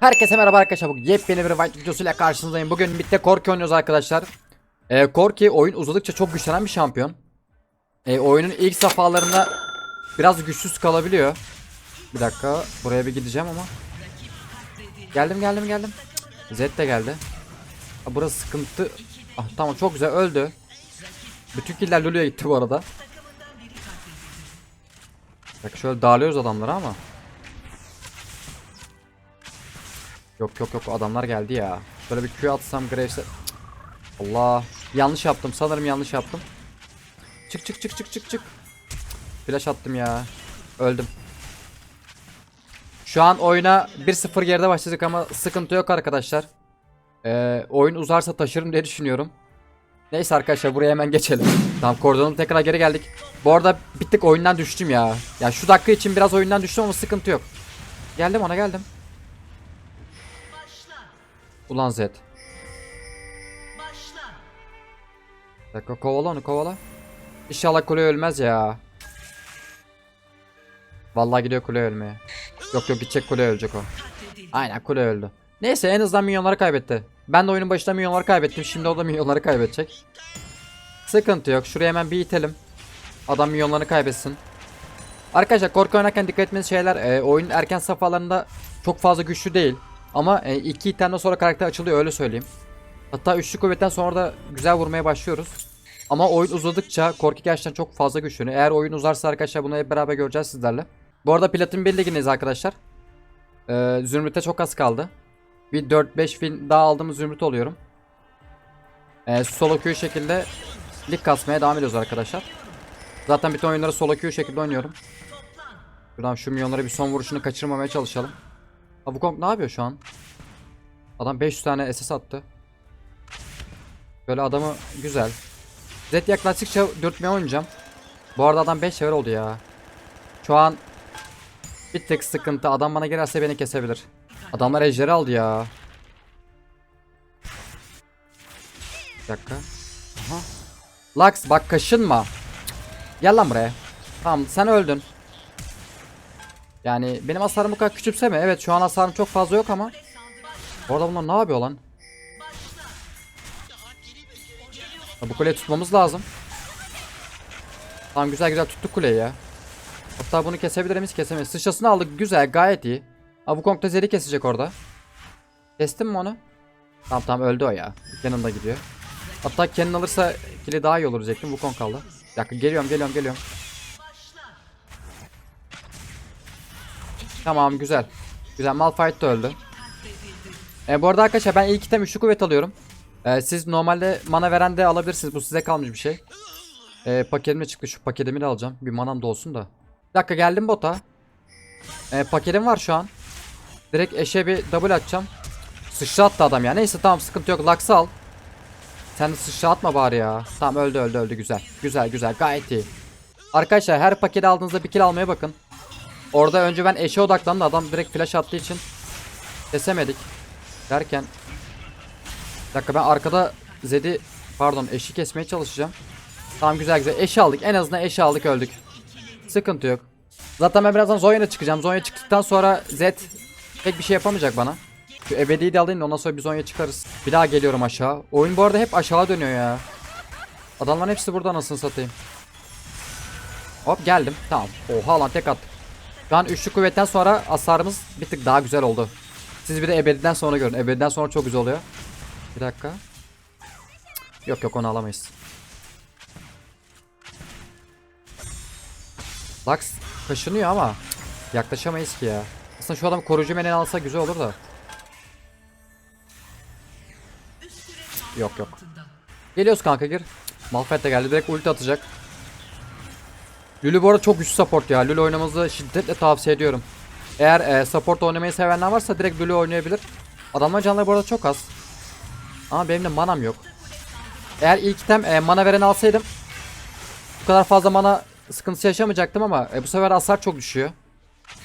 Herkese merhaba arkadaşlar. Bugün yepyeni bir White videosuyla karşınızdayım. Bugün birlikte Korki oynuyoruz arkadaşlar. Ee, Korki oyun uzadıkça çok güçlenen bir şampiyon. Ee, oyunun ilk safhalarında biraz güçsüz kalabiliyor. Bir dakika buraya bir gideceğim ama. Geldim geldim geldim. Cık, Zed de geldi. Ha, burası sıkıntı. Ah, tamam çok güzel öldü. Bütün killer Lulu'ya gitti bu arada. Bak şöyle dağılıyoruz adamları ama. Yok yok yok adamlar geldi ya. Şöyle bir Q atsam Graves'e. Allah. Yanlış yaptım. Sanırım yanlış yaptım. Çık çık çık çık çık çık. Flash attım ya. Öldüm. Şu an oyuna 1-0 geride başladık ama sıkıntı yok arkadaşlar. Ee, oyun uzarsa taşırım diye düşünüyorum. Neyse arkadaşlar buraya hemen geçelim. Tamam koridorun tekrar geri geldik. Bu arada bir tık oyundan düştüm ya. Ya şu dakika için biraz oyundan düştüm ama sıkıntı yok. Geldim ona geldim. Ulan Zed. Bir dakika kovala onu kovala. İnşallah kule ölmez ya. Vallahi gidiyor kule ölmeye. Yok yok gidecek kule ölecek o. Aynen kule öldü. Neyse en azından milyonları kaybetti. Ben de oyunun başında milyonları kaybettim. Şimdi o da milyonları kaybedecek. Sıkıntı yok. Şuraya hemen bir itelim. Adam milyonlarını kaybetsin. Arkadaşlar korku oynarken dikkat etmeniz şeyler e, oyunun erken safhalarında çok fazla güçlü değil. Ama e, iki itemden sonra karakter açılıyor öyle söyleyeyim. Hatta üçlü kuvvetten sonra da güzel vurmaya başlıyoruz. Ama oyun uzadıkça Korki gerçekten çok fazla güçleniyor. Eğer oyun uzarsa arkadaşlar bunu hep beraber göreceğiz sizlerle. Bu arada Platin 1 ligindeyiz arkadaşlar. Ee, Zümrüt'e çok az kaldı. Bir 4-5 fin daha aldığımız Zümrüt oluyorum. Ee, solo queue şekilde lig kasmaya devam ediyoruz arkadaşlar. Zaten bütün oyunları solo queue şekilde oynuyorum. Şuradan şu milyonlara bir son vuruşunu kaçırmamaya çalışalım. Ha bu Kong ne yapıyor şu an? Adam 500 tane SS attı. Böyle adamı güzel. Zed yaklaştıkça dürtmeye oynayacağım. Bu arada adam 5 sever oldu ya. Şu an bir tık sıkıntı. Adam bana girerse beni kesebilir. Adamlar ejderi aldı ya. Bir dakika. Aha. Lux bak kaşınma. Gel lan buraya. Tamam sen öldün. Yani benim hasarım bu kadar küçümseme. Evet şu an hasarım çok fazla yok ama. Bu arada bunlar ne yapıyor lan? Bu kuleyi tutmamız lazım. Tamam güzel güzel tuttuk kuleyi ya. Hatta bunu kesebilir miyiz? Kesemeyiz. Sıçrasını aldık. Güzel gayet iyi. Ha bu Kong da Zed'i kesecek orada. Kestin mi onu? Tamam tamam öldü o ya. Kenan da gidiyor. Hatta Kenan alırsa kili daha iyi olur diyecektim. Bu Kong kaldı. Bir dakika geliyorum geliyorum geliyorum. Tamam güzel. Güzel Malphite de öldü. E, bu arada arkadaşlar ben ilk item üçlü kuvvet alıyorum. E, siz normalde mana veren de alabilirsiniz. Bu size kalmış bir şey. E, paketime çıktı. Şu paketimi de alacağım. Bir manam da olsun da. Bir dakika geldim bota. E, paketim var şu an. Direkt eşe bir double atacağım. Sıçra attı adam ya. Neyse tamam sıkıntı yok. Lux'ı al. Sen de sıçra atma bari ya. Tamam öldü öldü öldü güzel. Güzel güzel gayet iyi. Arkadaşlar her paketi aldığınızda bir kill almaya bakın. Orada önce ben eşe odaklandı. Adam direkt flash attığı için kesemedik. Derken bir dakika ben arkada Zed'i pardon eşi kesmeye çalışacağım. Tamam güzel güzel eşi aldık. En azından eşi aldık öldük. Sıkıntı yok. Zaten ben birazdan Zonya'ya çıkacağım. Zonya çıktıktan sonra Zed pek bir şey yapamayacak bana. Şu ebediyi de alayım da ondan sonra bir Zonya çıkarız. Bir daha geliyorum aşağı. Oyun bu arada hep aşağı dönüyor ya. Adamların hepsi burada anasını satayım. Hop geldim. Tamam. Oha lan tek attık. Şu üçlü kuvvetten sonra hasarımız bir tık daha güzel oldu. Siz bir de ebediden sonra görün. Ebediden sonra çok güzel oluyor. Bir dakika. Yok yok onu alamayız. Lux kaşınıyor ama yaklaşamayız ki ya. Aslında şu adam koruyucu menen alsa güzel olur da. Yok yok. Geliyoruz kanka gir. Malphite de geldi direkt ulti atacak. Lulu bu arada çok güçlü support ya. Lulu oynamanızı şiddetle tavsiye ediyorum. Eğer e, support oynamayı sevenler varsa direkt Lulu oynayabilir. Adamlar canları bu arada çok az. Ama benim de manam yok. Eğer ilk item e, mana veren alsaydım bu kadar fazla mana sıkıntısı yaşamayacaktım ama e, bu sefer hasar çok düşüyor.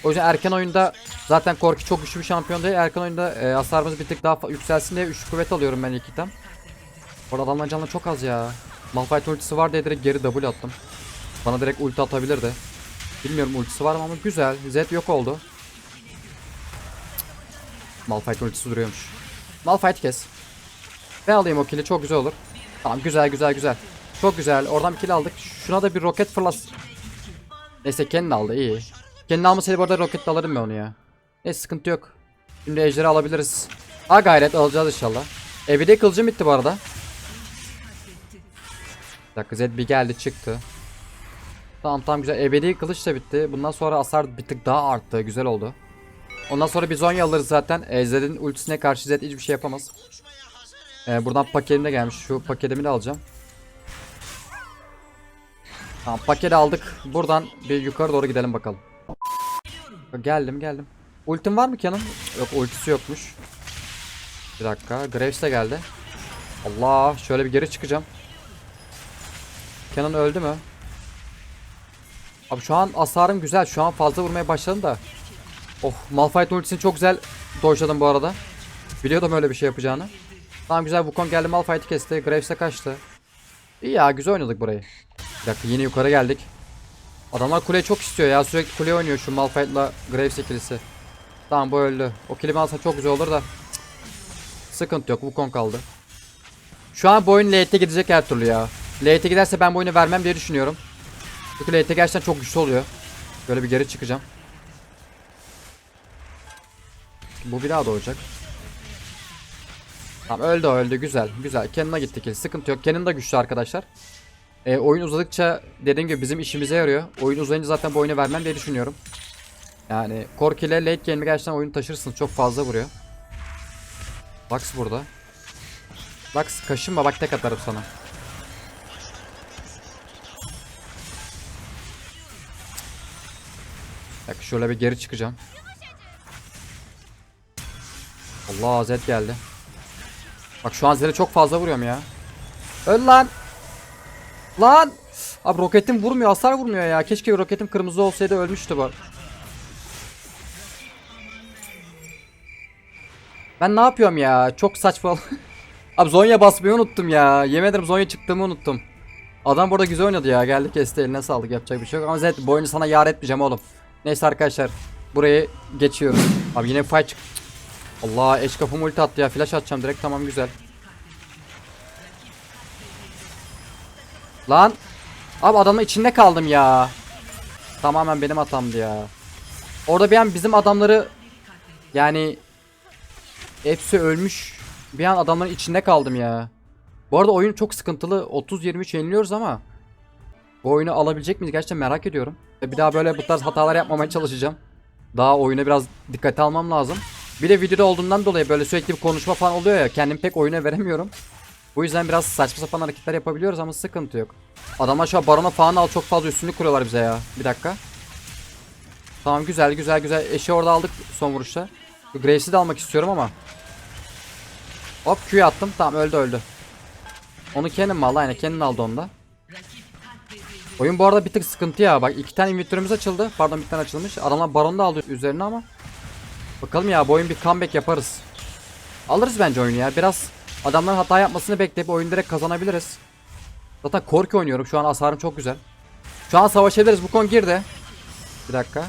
O yüzden erken oyunda zaten Korki çok güçlü bir şampiyon değil. Erken oyunda e, hasarımız bir tık daha yükselsin diye 3 kuvvet alıyorum ben ilk item. Bu arada adamların canları çok az ya. Malphite ultisi var diye direkt geri double attım. Bana direkt ulti atabilirdi. Bilmiyorum ultisi var mı ama güzel. Zed yok oldu. Malphite ultisi duruyormuş. Malphite kes. Ben alayım o kill'i çok güzel olur. Tamam güzel güzel güzel. Çok güzel. Oradan bir kill aldık. Şuna da bir roket fırlas. Neyse kendini aldı iyi. Kendini almasaydı bu arada roketle alırım ben onu ya. Neyse sıkıntı yok. Şimdi ejderi alabiliriz. Ha gayret alacağız inşallah. Evde kılıcım bitti bu arada. Bir dakika Zed bir geldi çıktı. Tamam tamam güzel. Ebedi kılıç da bitti. Bundan sonra hasar bir tık daha arttı. Güzel oldu. Ondan sonra bir Zonya alırız zaten. E, Zed'in ultisine karşı Zed hiçbir şey yapamaz. E, buradan paketim de gelmiş. Şu paketimi de alacağım. Tamam paketi aldık. Buradan bir yukarı doğru gidelim bakalım. Geldim geldim. Ultim var mı Canon? Yok ultisi yokmuş. Bir dakika. Graves de geldi. Allah şöyle bir geri çıkacağım. Canon öldü mü? Abi şu an hasarım güzel. Şu an fazla vurmaya başladım da. Oh Malphite ultisini çok güzel dojladım bu arada. Biliyordum öyle bir şey yapacağını. Tamam güzel Wukong geldi Malphite'i kesti. Graves'e kaçtı. İyi ya güzel oynadık burayı. Bir dakika yine yukarı geldik. Adamlar kuleyi çok istiyor ya. Sürekli kule oynuyor şu Malphite'la Graves ikilisi. Tamam bu öldü. O kilimi alsa çok güzel olur da. Cık. Sıkıntı yok. Wukong kaldı. Şu an bu oyun late'e gidecek her türlü ya. Late'e giderse ben bu oyunu vermem diye düşünüyorum. Çünkü late'e gerçekten çok güçlü oluyor. Böyle bir geri çıkacağım. Bu bir daha doğacak. Tamam öldü öldü güzel güzel. Kenan'a gitti kill. Sıkıntı yok. Kenan da güçlü arkadaşlar. E, oyun uzadıkça dediğim gibi bizim işimize yarıyor. Oyun uzayınca zaten bu oyunu vermem diye düşünüyorum. Yani Korki ile late game'e gerçekten oyunu taşırsınız. Çok fazla vuruyor. Lux burada. Lux kaşınma bak tek atarım sana. Bak şöyle bir geri çıkacağım. Allah Zed geldi. Bak şu an Zed'e çok fazla vuruyorum ya. Öl lan. Lan. Abi roketim vurmuyor hasar vurmuyor ya. Keşke roketim kırmızı olsaydı ölmüştü bu. Ben ne yapıyorum ya? Çok saçma. Abi Zonya basmayı unuttum ya. Yemin ederim Zonya çıktığımı unuttum. Adam burada güzel oynadı ya. Geldi kesti eline sağlık yapacak bir şey yok. Ama Zed bu oyunu sana yar etmeyeceğim oğlum. Neyse arkadaşlar. Burayı geçiyoruz. Abi yine fight çık. Allah eş kapım ulti attı ya. Flash atacağım direkt tamam güzel. Lan. Abi adamın içinde kaldım ya. Tamamen benim hatamdı ya. Orada bir an bizim adamları yani hepsi ölmüş. Bir an adamların içinde kaldım ya. Bu arada oyun çok sıkıntılı. 30-23 yeniliyoruz ama bu oyunu alabilecek miyiz gerçekten merak ediyorum. Bir daha böyle bu tarz hatalar yapmamaya çalışacağım. Daha oyuna biraz dikkate almam lazım. Bir de videoda olduğundan dolayı böyle sürekli bir konuşma falan oluyor ya. Kendim pek oyuna veremiyorum. Bu yüzden biraz saçma sapan hareketler yapabiliyoruz ama sıkıntı yok. Adamlar şu an barona falan al çok fazla üstünlük kuruyorlar bize ya. Bir dakika. Tamam güzel güzel güzel. Eşi orada aldık son vuruşta. Graves'i de almak istiyorum ama. Hop Q'yu attım. Tamam öldü öldü. Onu kendim mi aldı? Aynen kendin aldı onu da. Oyun bu arada bir tık sıkıntı ya. Bak iki tane inventörümüz açıldı. Pardon bir tane açılmış. Adamlar baron da aldı üzerine ama. Bakalım ya bu oyun bir comeback yaparız. Alırız bence oyunu ya. Biraz adamların hata yapmasını bekleyip oyunu direkt kazanabiliriz. Zaten korku oynuyorum. Şu an hasarım çok güzel. Şu an savaşabiliriz. Bu kon girdi. Bir dakika.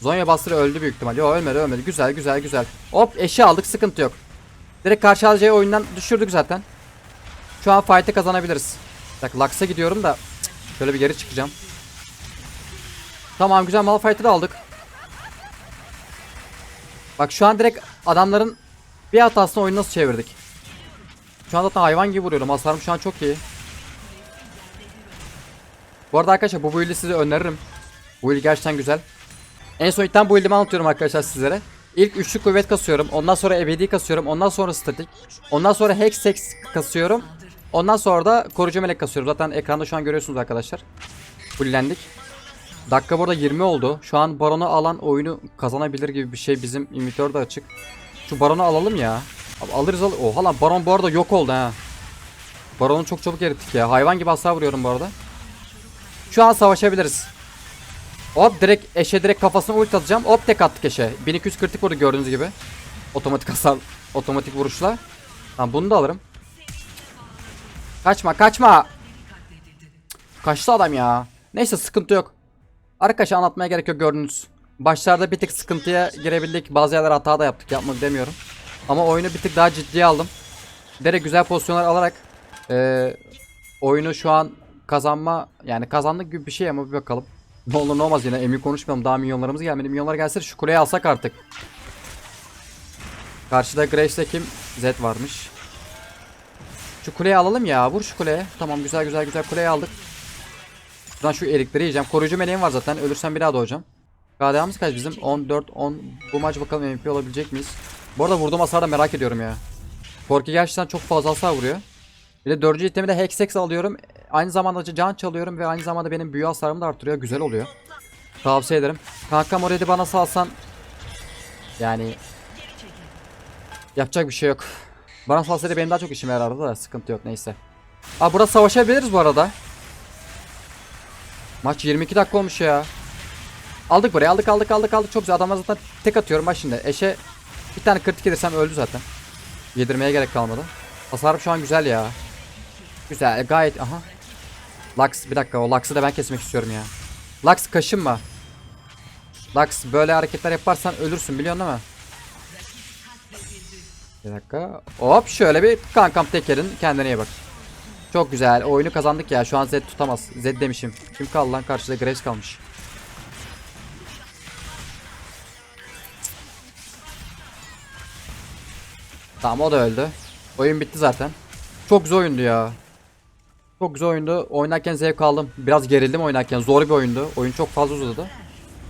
Zonya bastırı öldü büyük ihtimal. Yok ölmedi ölmedi. Güzel güzel güzel. Hop eşi aldık sıkıntı yok. Direkt karşı alacağı oyundan düşürdük zaten. Şu an fight'ı kazanabiliriz. Dakika Lux'a gidiyorum da. Şöyle bir geri çıkacağım. Tamam güzel Malphite'ı aldık. Bak şu an direkt adamların bir hatasını oyunu nasıl çevirdik. Şu an zaten hayvan gibi vuruyorum. Hasarım şu an çok iyi. Bu arada arkadaşlar bu build'i size öneririm. Bu build gerçekten güzel. En son ilkten bu build'imi anlatıyorum arkadaşlar sizlere. İlk üçlü kuvvet kasıyorum. Ondan sonra ebedi kasıyorum. Ondan sonra statik. Ondan sonra hex hex kasıyorum. Ondan sonra da koruyucu melek kasıyorum. Zaten ekranda şu an görüyorsunuz arkadaşlar. Fullendik. Dakika burada 20 oldu. Şu an baronu alan oyunu kazanabilir gibi bir şey. Bizim imitör de açık. Şu baronu alalım ya. Abi alırız al. Oha lan baron bu arada yok oldu ha. Baronu çok çabuk erittik ya. Hayvan gibi hasar vuruyorum bu arada. Şu an savaşabiliriz. Hop direkt eşe direkt kafasına ult atacağım. Hop tek attık eşe. 1200 kritik vurdu gördüğünüz gibi. Otomatik hasar, otomatik vuruşla. Tamam bunu da alırım. Kaçma kaçma. Kaçtı adam ya. Neyse sıkıntı yok. Arkadaşlar anlatmaya gerek yok gördünüz. Başlarda bir tık sıkıntıya girebildik. Bazı yerler hata da yaptık. Yapmadık demiyorum. Ama oyunu bir tık daha ciddiye aldım. Direkt güzel pozisyonlar alarak eee, oyunu şu an kazanma yani kazandık gibi bir şey ama bir bakalım. Ne olur ne olmaz yine emin konuşmayalım. Daha milyonlarımız gelmedi. Milyonlar gelse şu kuleyi alsak artık. Karşıda Grace'de kim? Zed varmış. Şu kuleyi alalım ya. Vur şu kuleye. Tamam güzel güzel güzel kuleyi aldık. Şuradan şu erikleri yiyeceğim. Koruyucu meleğim var zaten. Ölürsem bir daha doğacağım. KDA'mız kaç bizim? 14 10. Bu maç bakalım MVP olabilecek miyiz? Bu arada vurduğum hasarı da merak ediyorum ya. Korki gerçekten çok fazla hasar vuruyor. Bir de dördüncü itemi de Hexex alıyorum. Aynı zamanda can çalıyorum ve aynı zamanda benim büyü hasarımı da arttırıyor. Güzel oluyor. Tavsiye ederim. Kankam orayı bana salsan yani yapacak bir şey yok. Bana salsaydı benim daha çok işime yarardı da sıkıntı yok neyse. Aa burada savaşabiliriz bu arada. Maç 22 dakika olmuş ya. Aldık buraya aldık aldık aldık aldık çok güzel adamlar zaten tek atıyorum bak şimdi eşe bir tane kritik yedirsem öldü zaten. Yedirmeye gerek kalmadı. Hasarım şu an güzel ya. Güzel gayet aha. Lux bir dakika o Lux'ı da ben kesmek istiyorum ya. Lux kaşınma. Lux böyle hareketler yaparsan ölürsün biliyorsun değil mi? Bir dakika. Hop şöyle bir kankam tekerin kendine iyi bak. Çok güzel. Oyunu kazandık ya. Şu an Zed tutamaz. Zed demişim. Kim kaldı lan? Karşıda Graves kalmış. Tamam o da öldü. Oyun bitti zaten. Çok güzel oyundu ya. Çok güzel oyundu. Oynarken zevk aldım. Biraz gerildim oynarken. Zor bir oyundu. Oyun çok fazla uzadı.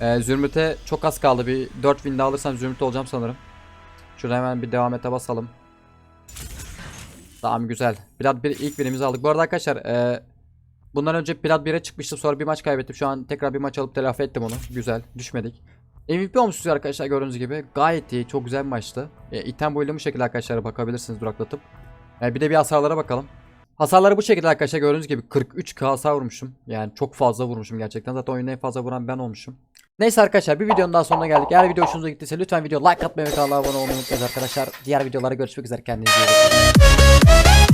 Ee, Zümrüt'e çok az kaldı. Bir 4 win alırsam Zümrüt olacağım sanırım. Şurada hemen bir devam ete basalım. Tamam güzel. Plat 1 ilk birimizi aldık. Bu arada arkadaşlar e, bundan önce Plat 1'e çıkmıştım sonra bir maç kaybettim. Şu an tekrar bir maç alıp telafi ettim onu. Güzel. Düşmedik. MVP olmuşuz arkadaşlar gördüğünüz gibi. Gayet iyi. Çok güzel bir maçtı. E, item boyuyla bu şekilde arkadaşlar bakabilirsiniz duraklatıp. E, bir de bir hasarlara bakalım. Hasarları bu şekilde arkadaşlar gördüğünüz gibi 43k hasar vurmuşum. Yani çok fazla vurmuşum gerçekten. Zaten oyunu en fazla vuran ben olmuşum. Neyse arkadaşlar bir videonun daha sonuna geldik. Eğer video hoşunuza gittiyse lütfen video like atmayı ve kanala abone olmayı unutmayın arkadaşlar. Diğer videolara görüşmek üzere kendinize iyi bakın.